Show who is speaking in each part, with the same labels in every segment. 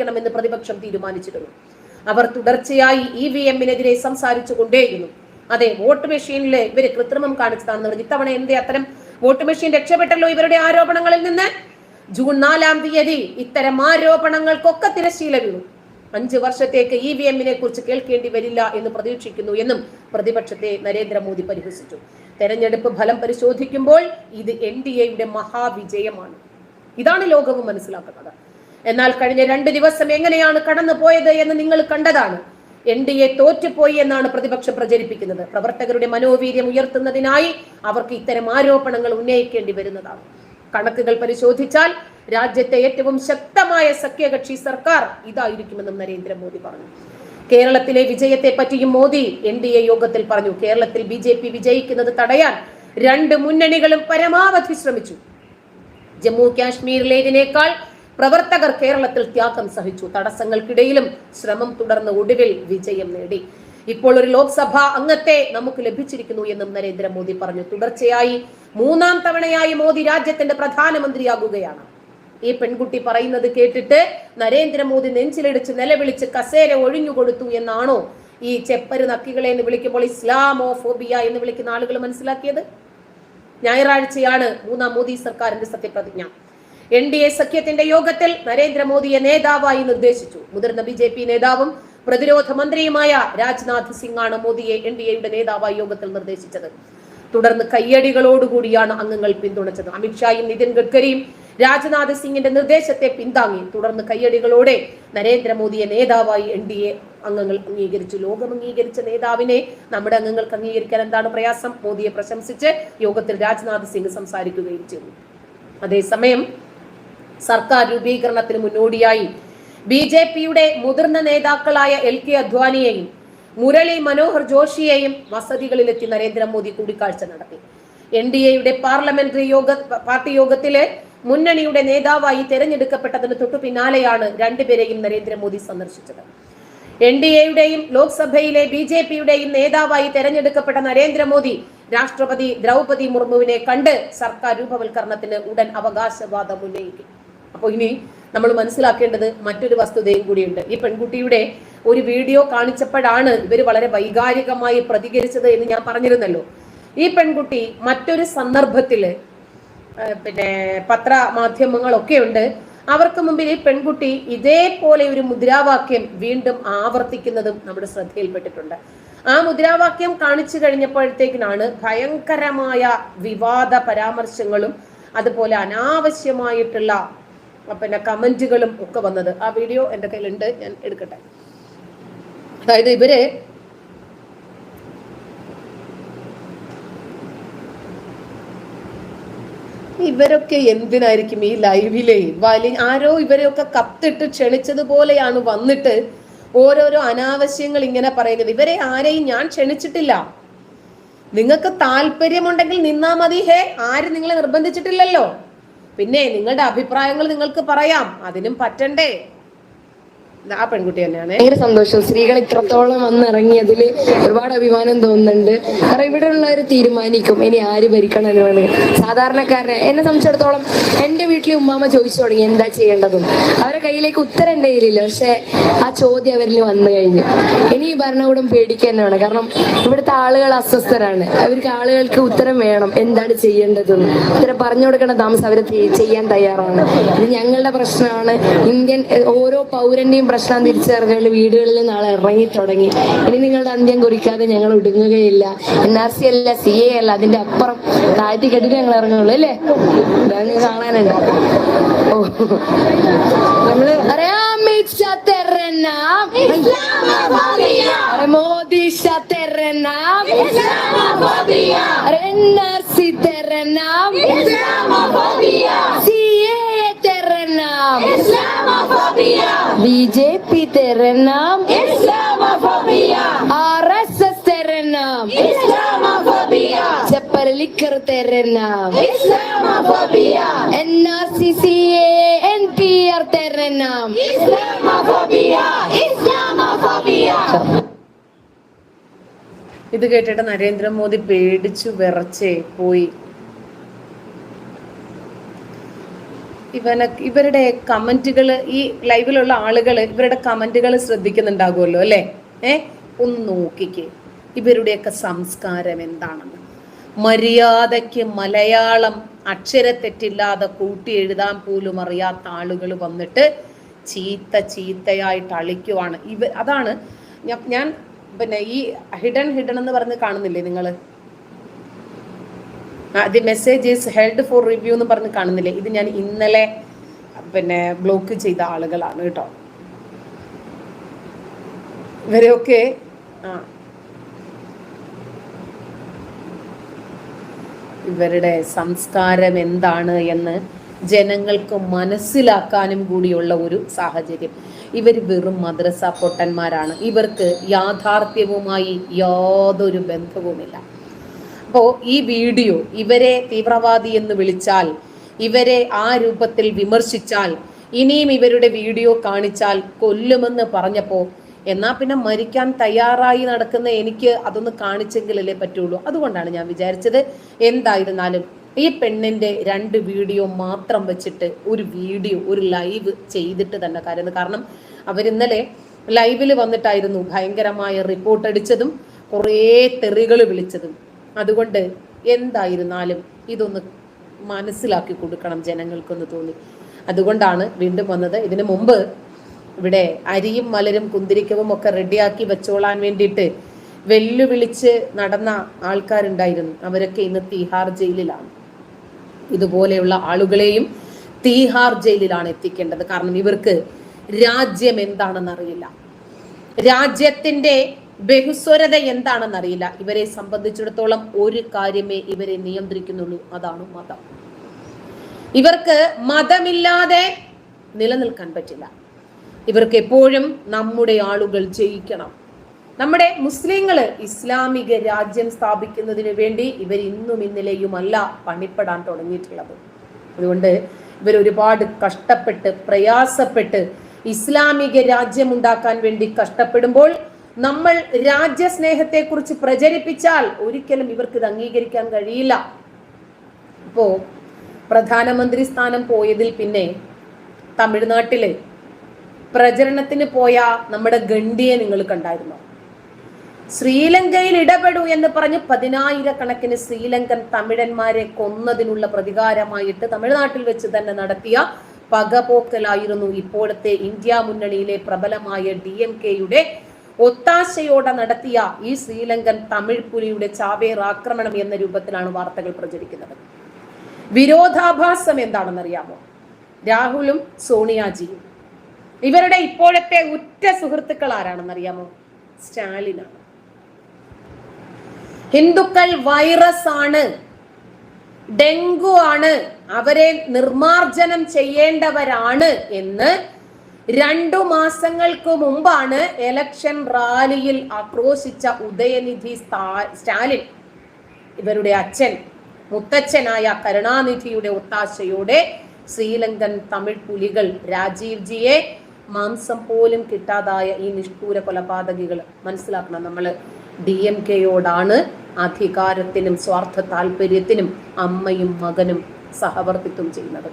Speaker 1: ണമെന്ന് പ്രതിപക്ഷം തീരുമാനിച്ചിരുന്നു. അവർ തുടർച്ചയായി ഇ വി എമ്മിനെതിരെ സംസാരിച്ചു കൊണ്ടേയിരുന്നു അതെ വോട്ട് മെഷീനിൽ ഇവർ കൃത്രിമം കാണിച്ചതാണെന്ന് പറഞ്ഞു ഇത്തവണ എന്തേ അത്തരം വോട്ട് മെഷീൻ രക്ഷപ്പെട്ടല്ലോ ഇവരുടെ ആരോപണങ്ങളിൽ നിന്ന്? ജൂൺ നാലാം തീയതി ഇത്തരം ആരോപണങ്ങൾക്കൊക്കെ തിരശീല വീണു അഞ്ച് വർഷത്തേക്ക് ഇ വി എമ്മിനെ കുറിച്ച് കേൾക്കേണ്ടി വരില്ല എന്ന് പ്രതീക്ഷിക്കുന്നു എന്നും പ്രതിപക്ഷത്തെ നരേന്ദ്രമോദി പരിഹസിച്ചു. തെരഞ്ഞെടുപ്പ് ഫലം പരിശോധിക്കുമ്പോൾ ഇത് എൻ ഡി എയുടെ മഹാവിജയമാണ്. ഇതാണ് ലോകവും മനസ്സിലാക്കുന്നത്. എന്നാൽ കഴിഞ്ഞ രണ്ട് ദിവസം എങ്ങനെയാണ് കടന്നു പോയത് എന്ന് നിങ്ങൾ കണ്ടതാണ്. എൻ ഡി എ തോറ്റുപോയി എന്നാണ് പ്രതിപക്ഷം പ്രചരിപ്പിക്കുന്നത്. പ്രവർത്തകരുടെ മനോവീര്യം ഉയർത്തുന്നതിനായി അവർക്ക് ഇത്തരം ആരോപണങ്ങൾ ഉന്നയിക്കേണ്ടി വരുന്നതാണ്. കണക്കുകൾ പരിശോധിച്ചാൽ രാജ്യത്തെ ഏറ്റവും ശക്തമായ സഖ്യകക്ഷി സർക്കാർ ഇതായിരിക്കുമെന്നും നരേന്ദ്രമോദി പറഞ്ഞു. കേരളത്തിലെ വിജയത്തെ പറ്റിയും മോദി എൻ ഡി എ യോഗത്തിൽ പറഞ്ഞു. കേരളത്തിൽ ബി ജെ പി വിജയിക്കുന്നത് തടയാൻ രണ്ട് മുന്നണികളും പരമാവധി ശ്രമിച്ചു. ജമ്മു കാശ്മീരിലേതിനേക്കാൾ പ്രവർത്തകർ കേരളത്തിൽ ത്യാഗം സഹിച്ചു. തടസ്സങ്ങൾക്കിടയിലും ശ്രമം തുടർന്ന് ഒടുവിൽ വിജയം നേടി. ഇപ്പോൾ ഒരു ലോക്സഭ അംഗത്തെ നമുക്ക് ലഭിച്ചിരിക്കുന്നു എന്നും നരേന്ദ്രമോദി പറഞ്ഞു. തുടർച്ചയായി മൂന്നാം തവണയായി മോദി രാജ്യത്തിന്റെ പ്രധാനമന്ത്രിയാകുകയാണ്. ഈ പെൺകുട്ടി പറയുന്നത് കേട്ടിട്ട് നരേന്ദ്രമോദി നെഞ്ചിലിടിച്ച് നിലവിളിച്ച് കസേര ഒഴിഞ്ഞുകൊടുത്തു എന്നാണോ ഈ ചെപ്പര് നക്കികളെ എന്ന് വിളിക്കുമ്പോൾ ഇസ്ലാമോ ഫോബിയ എന്ന് വിളിക്കുന്ന ആളുകൾ മനസ്സിലാക്കിയത്? ഞായറാഴ്ചയാണ് മൂന്നാം മോദി സർക്കാരിന്റെ സത്യപ്രതിജ്ഞ. എൻ ഡി എ സഖ്യത്തിന്റെ യോഗത്തിൽ നരേന്ദ്രമോദിയെ നേതാവായി നിർദ്ദേശിച്ചു. മുതിർന്ന ബി ജെ പി നേതാവും പ്രതിരോധ മന്ത്രിയുമായ രാജ്നാഥ് സിംഗ് ആണ് മോദിയെ എൻ ഡി എയുടെ നേതാവായി യോഗത്തിൽ നിർദ്ദേശിച്ചത്. തുടർന്ന് കയ്യടികളോടുകൂടിയാണ് അംഗങ്ങൾ പിന്തുണച്ചത്. അമിത്ഷായും നിതിൻ ഗഡ്കരിയും രാജ്നാഥ് സിംഗിന്റെ നിർദ്ദേശത്തെ പിന്താങ്ങി. തുടർന്ന് കയ്യടികളോടെ നരേന്ദ്രമോദിയെ നേതാവായി എൻ ഡി എ അംഗങ്ങൾ അംഗീകരിച്ചു. ലോകം അംഗീകരിച്ച നേതാവിനെ നമ്മുടെ അംഗങ്ങൾക്ക് അംഗീകരിക്കാൻ എന്താണ് പ്രയാസം? മോദിയെ പ്രശംസിച്ച് യോഗത്തിൽ രാജ്നാഥ് സിംഗ് സംസാരിക്കുകയും ചെയ്തു. അതേസമയം സർക്കാർ രൂപീകരണത്തിന് മുന്നോടിയായി. ബി ജെ പിയുടെ മുതിർന്ന നേതാക്കളായ എൽ കെ അദ്വാനിയെയും മുരളി മനോഹർ ജോഷിയെയും വസതികളിലെത്തി നരേന്ദ്രമോദി കൂടിക്കാഴ്ച നടത്തി. എൻ ഡി എയുടെ പാർലമെന്ററി യോഗ പാർട്ടി യോഗത്തിലെ മുന്നണിയുടെ നേതാവായി തെരഞ്ഞെടുക്കപ്പെട്ടതിന് തൊട്ടു പിന്നാലെയാണ് രണ്ടുപേരെയും നരേന്ദ്രമോദി സന്ദർശിച്ചത്. എൻ ഡി എയുടെയും ലോക്സഭയിലെ ബി ജെ പിയുടെയും നേതാവായി തെരഞ്ഞെടുക്കപ്പെട്ട നരേന്ദ്രമോദി രാഷ്ട്രപതി ദ്രൗപതി മുർമുവിനെ കണ്ട് സർക്കാർ രൂപവൽക്കരണത്തിന് ഉടൻ അവകാശവാദം ഉന്നയിക്കും. അപ്പോൾ ഇനി നമ്മൾ മനസ്സിലാക്കേണ്ടത് മറ്റൊരു വസ്തുതയും കൂടിയുണ്ട്. ഈ പെൺകുട്ടിയുടെ ഒരു വീഡിയോ കാണിച്ചപ്പോഴാണ് ഇവർ വളരെ വൈകാരികമായി പ്രതികരിച്ചത് എന്ന് ഞാൻ പറഞ്ഞിരുന്നല്ലോ. ഈ പെൺകുട്ടി മറ്റൊരു സന്ദർഭത്തിൽ പിന്നെ പിന്നെ പത്രമാധ്യമങ്ങളൊക്കെ ഉണ്ട്. അവർക്ക് മുമ്പിൽ ഈ പെൺകുട്ടി ഇതേപോലെ ഒരു മുദ്രാവാക്യം വീണ്ടും ആവർത്തിക്കുന്നതും നമ്മുടെ ശ്രദ്ധയിൽപ്പെട്ടിട്ടുണ്ട്. ആ മുദ്രാവാക്യം കാണിച്ചു കഴിഞ്ഞപ്പോഴത്തേക്കിനാണ് ഭയങ്കരമായ വിവാദ പരാമർശങ്ങളും അതുപോലെ അനാവശ്യമായിട്ടുള്ള പിന്നെ കമന്റുകളും ഒക്കെ വന്നത്. ആ വീഡിയോ എന്റെ കയ്യിലുണ്ട് ഞാൻ എടുക്കട്ടെ. അതായത് ഇവർ ഇവരൊക്കെ എന്തിനായിരിക്കും ഈ ലൈവിലെ? വലി ആരോ ഇവരെയൊക്കെ കത്തിട്ട് ക്ഷണിച്ചതുപോലെയാണ് വന്നിട്ട് ഓരോരോ അനാവശ്യങ്ങൾ ഇങ്ങനെ പറയുന്നത്. ഇവരെ ആരെയും ഞാൻ ക്ഷണിച്ചിട്ടില്ല. നിങ്ങൾക്ക് താല്പര്യമുണ്ടെങ്കിൽ നിന്നാ മതി. ഹേ ആരും നിങ്ങളെ നിർബന്ധിച്ചിട്ടില്ലല്ലോ. പിന്നെ നിങ്ങളുടെ അഭിപ്രായങ്ങൾ നിങ്ങൾക്ക് പറയാം. അതിനും പറ്റണ്ടേ? ആ പെൺകുട്ടി തന്നെയാണ്.
Speaker 2: ഭയങ്കര സന്തോഷം. സ്ത്രീകൾ ഇത്രത്തോളം വന്നിറങ്ങിയതിൽ ഒരുപാട് അഭിമാനം തോന്നുന്നുണ്ട്. കാരണം ഇവിടെ ഉള്ളവർ തീരുമാനിക്കും. ഇനി ആര് ഭരിക്കണം എന്നാണ്. സാധാരണക്കാരനെ എന്നെ സംബന്ധിച്ചിടത്തോളം എന്റെ വീട്ടിലെ ഉമ്മാമ ചോദിച്ചു തുടങ്ങി എന്താ ചെയ്യേണ്ടതും? അവരെ കയ്യിലേക്ക് ഉത്തരം എന്റെ കയ്യിലില്ല. പക്ഷെ ആ ചോദ്യം അവരിൽ വന്നു കഴിഞ്ഞു. ഇനി ഈ ഭരണകൂടം പേടിക്കുക തന്നെയാണ് കാരണം ഇവിടുത്തെ ആളുകൾ അസ്വസ്ഥരാണ്. അവർക്ക് ആളുകൾക്ക് ഉത്തരം വേണം. എന്താണ് ചെയ്യേണ്ടതെന്ന് ഉത്തരം പറഞ്ഞു കൊടുക്കേണ്ട താമസം അവർ ചെയ്യാൻ തയ്യാറാണ്. ഇത് ഞങ്ങളുടെ പ്രശ്നമാണ്. ഇന്ത്യൻ ഓരോ പൗരന്റെയും പ്രശ്നം തിരിച്ചറിഞ്ഞുകൊണ്ട് വീടുകളിൽ നാളെ ഇറങ്ങി തുടങ്ങി. ഇനി നിങ്ങളുടെ അന്ത്യം കുറിക്കാതെ ഞങ്ങൾ ഒടുങ്ങുകയില്ല. എൻ ആർ സി അല്ല സി എ അല്ല അതിന്റെ അപ്പുറം താഴ്ത്തി കെട്ടിട്ട് ഞങ്ങൾ ഇറങ്ങുള്ളൂ അല്ലേ? കാണാനുണ്ട്. ഓ. നമ്മൾ അറിയാം അമിത് ഷാ തെരനാം അരെ മോദി ഷാ തെരനാം അരെ എൻ ആർ സി തെരനാം സി എ തെരനാം ബി ജെ പി തെരനാം ആർ എസ് എസ് തെരനാം ചെപ്പൽ licker തെരനാം N R C C A N P R തെരനാം
Speaker 1: ഇത് കേട്ടിട്ട് നരേന്ദ്രമോദി പേടിച്ചു വിറച്ചേ പോയി. ഇവന ഇവരുടെ കമന്റുകൾ ഈ ലൈവിലുള്ള ആളുകൾ ഇവരുടെ കമന്റുകൾ ശ്രദ്ധിക്കുന്നുണ്ടാകുമല്ലോ അല്ലേ? ഏ? ഒന്ന് നോക്കിക്കേ. ഇവരുടെയൊക്കെ സംസ്കാരം എന്താണെന്ന്. മര്യാദയ്ക്ക് മലയാളം അക്ഷരത്തെറ്റില്ലാതെ കൂട്ടി എഴുതാൻ പോലും അറിയാത്ത ആളുകൾ വന്നിട്ട് ചീത്ത ചീത്തയായിട്ട് അളിക്കുവാണ്. ഇവ അതാണ് ഞാൻ- പിന്നെ ഈ ഹിഡൻ ഹിഡൻ എന്ന് പറഞ്ഞ് കാണുന്നില്ലേ നിങ്ങൾ the message is held for review എന്ന് പറഞ്ഞ് കാണുന്നില്ലേ? ഇത് ഞാൻ ഇന്നലെ പിന്നെ ബ്ലോക്ക് ചെയ്ത ആളുകളാണ് കേട്ടോ. ഇവരെയൊക്കെ ആ. ഇവരുടെ സംസ്കാരം എന്താണ് എന്ന് ജനങ്ങൾക്ക് മനസ്സിലാക്കാനും കൂടിയുള്ള ഒരു സാഹചര്യം. ഇവർ വെറും മദ്രസ പൊട്ടന്മാരാണ്. ഇവർക്ക് യാഥാർത്ഥ്യവുമായി യാതൊരു ബന്ധവുമില്ല. അപ്പോൾ ഈ വീഡിയോ ഇവരെ തീവ്രവാദി എന്ന് വിളിച്ചാൽ ഇവരെ ആ രൂപത്തിൽ വിമർശിച്ചാൽ ഇനിയും ഇവരുടെ വീഡിയോ കാണിച്ചാൽ കൊല്ലുമെന്ന് പറഞ്ഞപ്പോൾ എന്നാ പിന്നെ മരിക്കാൻ തയ്യാറായി നടക്കുന്ന എനിക്ക് അതൊന്ന് കാണിച്ചെങ്കിലല്ലേ പറ്റുള്ളൂ. അതുകൊണ്ടാണ് ഞാൻ വിചാരിച്ചത് എന്തായിരുന്നാലും ഈ പെണ്ണിന്റെ രണ്ട് വീഡിയോ മാത്രം വെച്ചിട്ട് ഒരു വീഡിയോ ഒരു ലൈവ് ചെയ്തിട്ട് തന്നെ കാര്യം കാരണം അവരിന്നലെ ലൈവിൽ വന്നിട്ടായിരുന്നു ഭയങ്കരമായ റിപ്പോർട്ട് അടിച്ചതും കുറേ തെറികൾ വിളിച്ചതും. അതുകൊണ്ട് എന്തായിരുന്നാലും ഇതൊന്ന് മനസ്സിലാക്കി കൊടുക്കണം ജനങ്ങൾക്കൊന്ന് തോന്നി. അതുകൊണ്ടാണ് വീണ്ടും വന്നത്. ഇതിനു മുമ്പ് ഇവിടെ അരിയും മലരും കുന്തിരിക്കവും ഒക്കെ റെഡിയാക്കി വെച്ചോളാൻ വേണ്ടിയിട്ട് വെല്ലുവിളിച്ച് നടന്ന ആൾക്കാരുണ്ടായിരുന്നു. അവരൊക്കെ ഇന്ന് തീഹാർ ജയിലിലാണ്. ഇതുപോലെയുള്ള ആളുകളെയും തീഹാർ ജയിലിലാണ് എത്തിക്കേണ്ടത്. കാരണം ഇവർക്ക് രാജ്യം എന്താണെന്ന് അറിയില്ല രാജ്യത്തിന്റെ ബഹുസ്വരത എന്താണെന്നറിയില്ല. ഇവരെ സംബന്ധിച്ചിടത്തോളം ഒരു കാര്യമേ ഇവരെ നിയന്ത്രിക്കുന്നുള്ളൂ. അതാണ് മതം. ഇവർക്ക് മതമില്ലാതെ നിലനിൽക്കാൻ പറ്റില്ല. ഇവർക്ക് എപ്പോഴും നമ്മുടെ ആളുകൾ ജയിക്കണം. നമ്മുടെ മുസ്ലിങ്ങൾ ഇസ്ലാമിക രാജ്യം സ്ഥാപിക്കുന്നതിന് വേണ്ടി ഇവർ ഇന്നും ഇന്നലെയുമല്ല പണിപ്പെടാൻ തുടങ്ങിയിട്ടുള്ളത്. അതുകൊണ്ട് ഇവർ ഒരുപാട് കഷ്ടപ്പെട്ട് പ്രയാസപ്പെട്ട് ഇസ്ലാമിക രാജ്യം ഉണ്ടാക്കാൻ വേണ്ടി കഷ്ടപ്പെടുമ്പോൾ നമ്മൾ രാജ്യസ്നേഹത്തെക്കുറിച്ച് പ്രചരിപ്പിച്ചാൽ ഒരിക്കലും ഇവർക്ക് ഇത് അംഗീകരിക്കാൻ കഴിയില്ല. ഇപ്പോ പ്രധാനമന്ത്രി സ്ഥാനം പോയതിൽ പിന്നെ തമിഴ്നാട്ടിലെ പ്രചരണത്തിന് പോയ നമ്മുടെ ഗണ്ഡിയെ നിങ്ങൾ കണ്ടായിരുന്നു? ശ്രീലങ്കയിൽ ഇടപെടൂ എന്ന് പറഞ്ഞ് പതിനായിരക്കണക്കിന് ശ്രീലങ്കൻ തമിഴന്മാരെ കൊന്നതിനുള്ള പ്രതികാരമായിട്ട് തമിഴ്നാട്ടിൽ വെച്ച് തന്നെ നടത്തിയ പകപോക്കലായിരുന്നു ഇപ്പോഴത്തെ ഇന്ത്യ മുന്നണിയിലെ പ്രബലമായ ഡി എം കെയുടെ ഒത്താശയോടെ നടത്തിയ ഈ ശ്രീലങ്കൻ തമിഴ് പുലിയുടെ ചാവേർ ആക്രമണം എന്ന രൂപത്തിലാണ് വാർത്തകൾ പ്രചരിക്കുന്നത്. വിരോധാഭാസം എന്താണെന്നറിയാമോ? രാഹുലും സോണിയാജിയും. ഇവരുടെ ഇപ്പോഴത്തെ ഉറ്റ സുഹൃത്തുക്കൾ ആരാണെന്നറിയാമോ? സ്റ്റാലിനാണ്. ഹിന്ദുക്കൾ വൈറസ് ആണ് ഡെങ്കു ആണ്. അവരെ നിർമാർജനം ചെയ്യേണ്ടവരാണ് എന്ന് രണ്ടു മാസങ്ങൾക്ക് മുമ്പാണ് എലക്ഷൻ റാലിയിൽ ആക്രോശിച്ച ഉദയനിധി സ്റ്റാലിൻ. ഇവരുടെ അച്ഛൻ മുത്തച്ഛനായ കരുണാനിധിയുടെ ഒത്താശയോടെ ശ്രീലങ്കൻ തമിഴ് പുലികൾ രാജീവ് ജിയെ മാംസം പോലും കിട്ടാതായ ഈ നിഷ്ഠൂര കൊലപാതകികൾ. മനസ്സിലാക്കണം നമ്മൾ ഡി എം കെയോടാണ് അധികാരത്തിനും സ്വാർത്ഥ താല്പര്യത്തിനും അമ്മയും മകനും സഹവർത്തിത്വം ചെയ്യുന്നത്.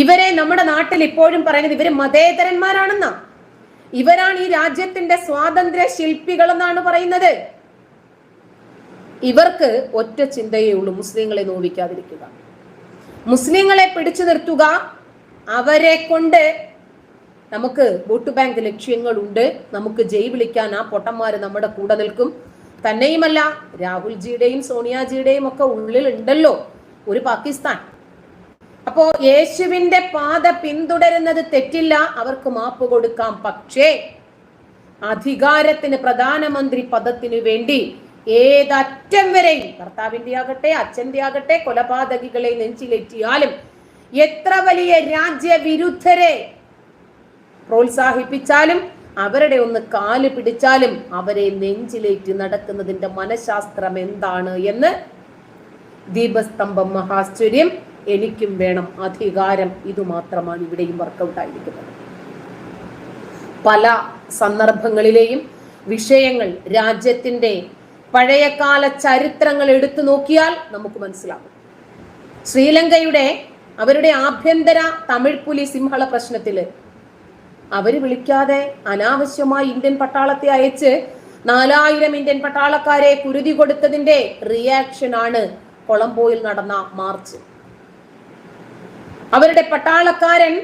Speaker 1: ഇവരെ നമ്മുടെ നാട്ടിൽ ഇപ്പോഴും പറയുന്നത് ഇവർ മതേതരന്മാരാണെന്നാ. ഇവരാണ് ഈ രാജ്യത്തിന്റെ സ്വാതന്ത്ര്യ ശില്പികൾ എന്നാണ് പറയുന്നത്. ഇവർക്ക് ഒറ്റ ചിന്തയേ ഉള്ളൂ മുസ്ലിങ്ങളെ നോവിക്കാതിരിക്കുക. മുസ്ലിങ്ങളെ പിടിച്ചു നിർത്തുക. അവരെ കൊണ്ട് നമുക്ക് വോട്ട് ബാങ്ക് ലക്ഷ്യങ്ങളുണ്ട്. നമുക്ക് ജയ് വിളിക്കാൻ ആ പൊട്ടന്മാര് നമ്മുടെ കൂടെ നിൽക്കും. തന്നെയുമല്ല രാഹുൽജിയുടെയും സോണിയാജിയുടെയും ഒക്കെ ഉള്ളിൽ ഉണ്ടല്ലോ ഒരു പാകിസ്ഥാൻ. അപ്പോ യേശുവിന്റെ പാത പിന്തുടരുന്നത് തെറ്റില്ല അവർക്ക് മാപ്പ് കൊടുക്കാം. പക്ഷേ അധികാരത്തിന് പ്രധാനമന്ത്രി പദത്തിനു വേണ്ടി ഏതറ്റം വരെയും ഭർത്താവിന്റെ ആകട്ടെ അച്ഛന്റെ ആകട്ടെ കൊലപാതകികളെ നെഞ്ചിലേറ്റിയാലും എത്ര വലിയ രാജ്യവിരുദ്ധരെ പ്രോത്സാഹിപ്പിച്ചാലും അവരുടെ ഒന്ന് കാൽ പിടിച്ചാലും അവരെ നെഞ്ചിലേറ്റ് നടക്കുന്നതിന്റെ മനഃശാസ്ത്രം എന്താണ് എന്ന് ദീപസ്തംഭം മഹാശ്ചര്യം എനിക്കും വേണം അധികാരം. ഇതുമാത്രമാണ് ഇവിടെയും വർക്കൗട്ട് ആയിരിക്കുന്നത്. പല സന്ദർഭങ്ങളിലെയും വിഷയങ്ങൾ രാജ്യത്തിന്റെ പഴയകാല ചരിത്രങ്ങൾ എടുത്തു നോക്കിയാൽ നമുക്ക് മനസ്സിലാകും ശ്രീലങ്കയുടെ അവരുടെ ആഭ്യന്തര തമിഴ് പുലി സിംഹള പ്രശ്നത്തിൽ അവർ വിളിക്കാതെ അനാവശ്യമായി ഇന്ത്യൻ പട്ടാളത്തെ അയച്ച് നാലായിരം ഇന്ത്യൻ പട്ടാളക്കാരെ കുരുതി കൊടുത്തതിന്റെ റിയാക്ഷൻ ആണ് കൊളംബോയിൽ നടന്ന മാർച്ച്. അവരുടെ പട്ടാളക്കാരൻ